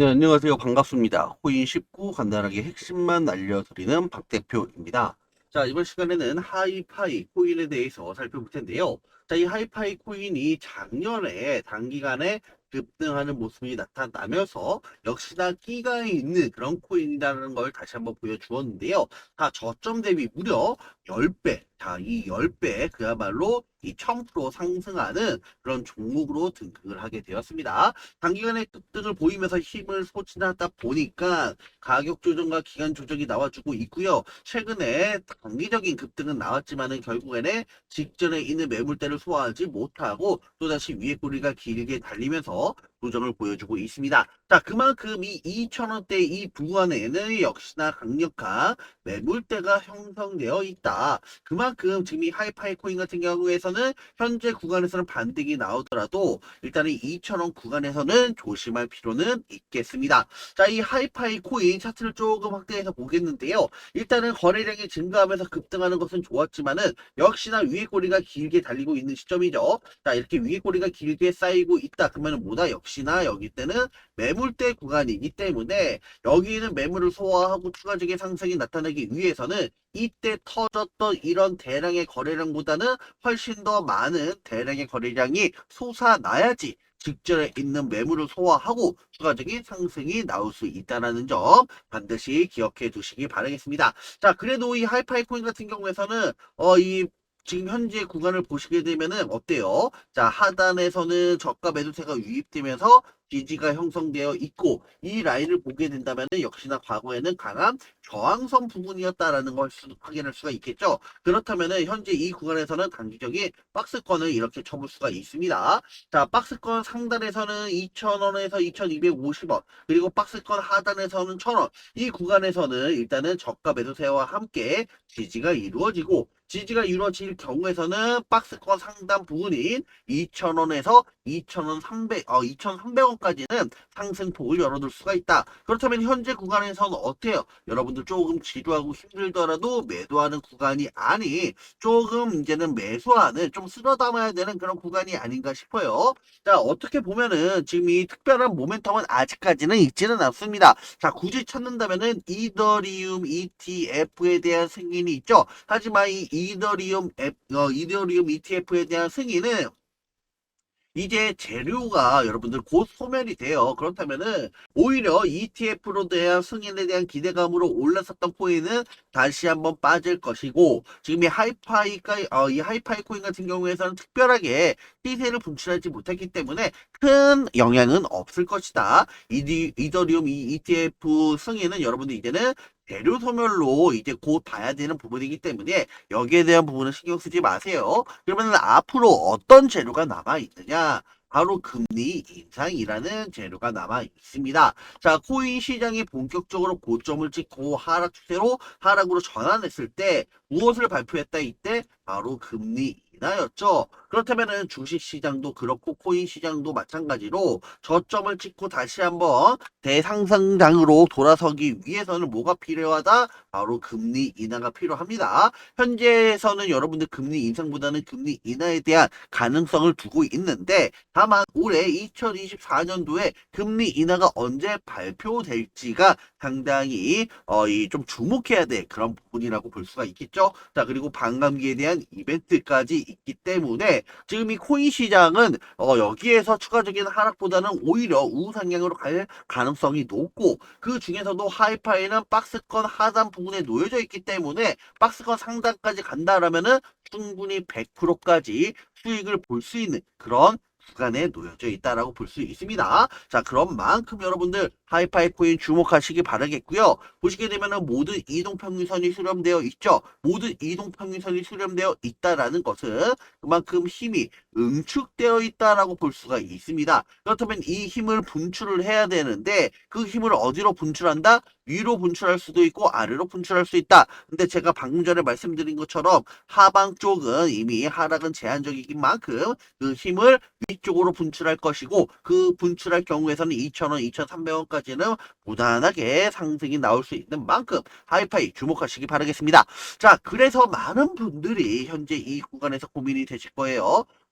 네, 안녕하세요. 반갑습니다. 코인 19 간단하게 핵심만 알려드리는 박 대표입니다. 자, 이번 시간에는 하이파이 코인에 대해서 살펴볼 텐데요. 자, 이 하이파이 코인이 작년에 단기간에 급등하는 모습이 나타나면서 역시나 끼가 있는 그런 코인이라는 걸 다시 한번 보여주었는데요. 자, 저점 대비 무려 10배. 자, 이 10배 그야말로 이 1000% 상승하는 그런 종목으로 등극을 하게 되었습니다. 단기간에 급등을 보이면서 힘을 쏟아다 보니까 가격 조정과 기간 조정이 나와주고 있고요. 최근에 단기적인 급등은 나왔지만은 결국에는 직전에 있는 매물대를 소화하지 못하고 또다시 위에 꼬리가 길게 달리면서 조정을 보여주고 있습니다. 자, 그만큼 이 2,000원대 이 구간에는 역시나 강력한 매물대가 형성되어 있다. 그만큼 지금 이 하이파이 코인 같은 경우에서는 현재 구간에서는 반등이 나오더라도 일단은 2,000원 구간에서는 조심할 필요는 있겠습니다. 자, 이 하이파이 코인 차트를 조금 확대해서 보겠는데요. 일단은 거래량이 증가하면서 급등하는 것은 좋았지만은 역시나 위에 꼬리가 길게 달리고 있는 시점이죠. 자, 이렇게 위에 꼬리가 길게 쌓이고 있다. 그러면 뭐다? 역시나 여기 때는 매물 대 구간이기 때문에 여기는 매물을 소화하고 추가적인 상승이 나타나기 위해서는 이때 터졌던 이런 대량의 거래량보다는 훨씬 더 많은 대량의 거래량이 솟아나야지 직전에 있는 매물을 소화하고 추가적인 상승이 나올 수 있다는 점 반드시 기억해 두시기 바라겠습니다. 자, 그래도 이 하이파이 코인 같은 경우에서는 어, 이 지금 현재 구간을 보시게 되면은 어때요? 자, 하단에서는 저가 매도세가 유입되면서 지지가 형성되어 있고 이 라인을 보게 된다면 역시나 과거에는 강한 저항선 부분이었다라는 걸 수- 확인할 수가 있겠죠. 그렇다면 현재 이 구간에서는 단기적인 박스권을 이렇게 쳐볼 수가 있습니다. 자, 박스권 상단에서는 2,000원에서 2,250원, 그리고 박스권 하단에서는 1,000원. 이 구간에서는 일단은 저가 매도세와 함께 지지가 이루어지고 지지가 이루어질 경우에서는 박스권 상단 부분인 2,000원에서 2,300, 어, 2,300원 까지는 상승폭을 열어둘 수가 있다. 그렇다면 현재 구간에서는 어때요? 여러분들 조금 지루하고 힘들더라도 매도하는 구간이 아니, 조금 이제는 매수하는, 좀 쓸어 담아야 되는 그런 구간이 아닌가 싶어요. 자, 어떻게 보면은 지금 이 특별한 모멘텀은 아직까지는 있지는 않습니다. 자, 굳이 찾는다면은 이더리움 ETF에 대한 승인이 있죠. 하지만 이 이더리움 앱, 어, 이더리움 ETF에 대한 승인은 이제 재료가 여러분들 곧 소멸이 돼요. 그렇다면은 오히려 ETF로 대한 승인에 대한 기대감으로 올랐었던 코인은 다시 한번 빠질 것이고 지금 이 하이파이가 어, 이 하이파이 코인 같은 경우에서는 특별하게 시세를 분출하지 못했기 때문에 큰 영향은 없을 것이다. 이더리움 이 ETF 승인은 여러분들 이제는 재료 소멸로 이제 곧 봐야 되는 부분이기 때문에 여기에 대한 부분은 신경 쓰지 마세요. 그러면 앞으로 어떤 재료가 남아 있느냐? 바로 금리 인상이라는 재료가 남아 있습니다. 자, 코인 시장이 본격적으로 고점을 찍고 하락 추세로 하락으로 전환했을 때 무엇을 발표했다 이때 바로 금리 인하였죠. 그렇다면은 주식 시장도 그렇고 코인 시장도 마찬가지로 저점을 찍고 다시 한번 대상승장으로 돌아서기 위해서는 뭐가 필요하다? 바로 금리 인하가 필요합니다. 현재에서는 여러분들 금리 인상보다는 금리 인하에 대한 가능성을 두고 있는데 다만 올해 2024년도에 금리 인하가 언제 발표될지가 상당히 어, 이 좀 주목해야 될 그런 부분이라고 볼 수가 있겠죠. 자 그리고 반감기에 대한 이벤트까지 있기 지금 이 코인 시장은 어, 여기에서 추가적인 하락보다는 오히려 우상향으로 갈 가능성이 높고 그 중에서도 하이파이는 박스권 하단 부분에 놓여져 있기 때문에 박스권 상단까지 간다라면은 충분히 100%까지 수익을 볼 수 있는 그런 구간에 놓여져 있다라고 볼 수 있습니다. 자, 그런 만큼 여러분들 하이파이 코인 주목하시기 바라겠고요. 보시게 되면은 모든 이동평균선이 수렴되어 있죠. 모든 이동평균선이 수렴되어 있다라는 것은 그만큼 힘이 응축되어 있다라고 볼 수가 있습니다. 그렇다면 이 힘을 분출을 해야 되는데 그 힘을 어디로 분출한다? 위로 분출할 수도 있고 아래로 분출할 수 있다. 근데 제가 방금 전에 말씀드린 것처럼 하방 쪽은 이미 하락은 제한적이긴 만큼 그 힘을 위쪽으로 분출할 것이고 그 분출할 경우에서는 2,000원, 2,300원까지는 무난하게 상승이 나올 수 있는 만큼 하이파이 주목하시기 바라겠습니다. 자, 그래서 많은 분들이 현재 이 구간에서 고민이 되실 거예요.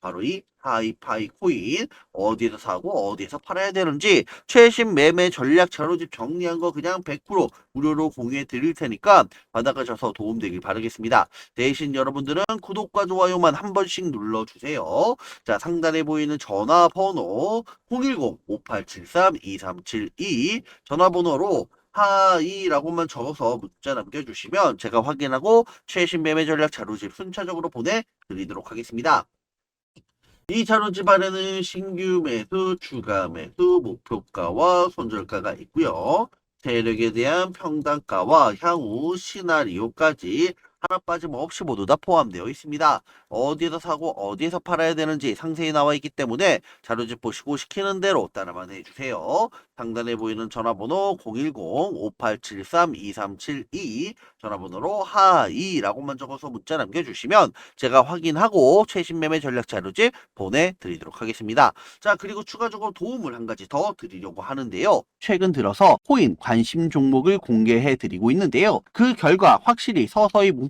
바로 이 하이파이 코인 어디에서 사고 어디에서 팔아야 되는지 최신 매매 전략 자료집 정리한 거 그냥 100% 무료로 공유해 드릴 테니까 받아가셔서 도움되길 바라겠습니다. 대신 여러분들은 구독과 좋아요만 한 번씩 눌러주세요. 자 상단에 보이는 전화번호 010-5873-2372 전화번호로 하이라고만 적어서 문자 남겨주시면 제가 확인하고 최신 매매 전략 자료집 순차적으로 보내드리도록 하겠습니다. 이 자료집 안에는 신규 매수, 추가 매수, 목표가와 손절가가 있고요. 세력에 대한 평단가와 향후 시나리오까지 하나 빠짐없이 모두 다 포함되어 있습니다. 어디에서 사고 어디에서 팔아야 되는지 상세히 나와 있기 때문에 자료집 보시고 시키는 대로 따라만 해주세요. 상단에 보이는 전화번호 010-5873-2372 전화번호로 하이라고만 적어서 문자 남겨주시면 제가 확인하고 최신 매매 전략 자료집 보내드리도록 하겠습니다. 자 그리고 추가적으로 도움을 한 가지 더 드리려고 하는데요. 최근 들어서 코인 관심 종목을 공개해 드리고 있는데요. 그 결과 확실히 서서히 뭉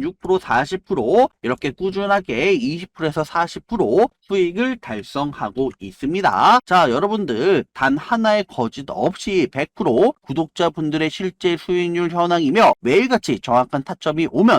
36% 40% 이렇게 꾸준하게 20%에서 40% 수익을 달성하고 있습니다. 자, 여러분들 단 하나의 거짓 없이 100% 구독자분들의 실제 수익률 현황이며 매일같이 정확한 타점이 오면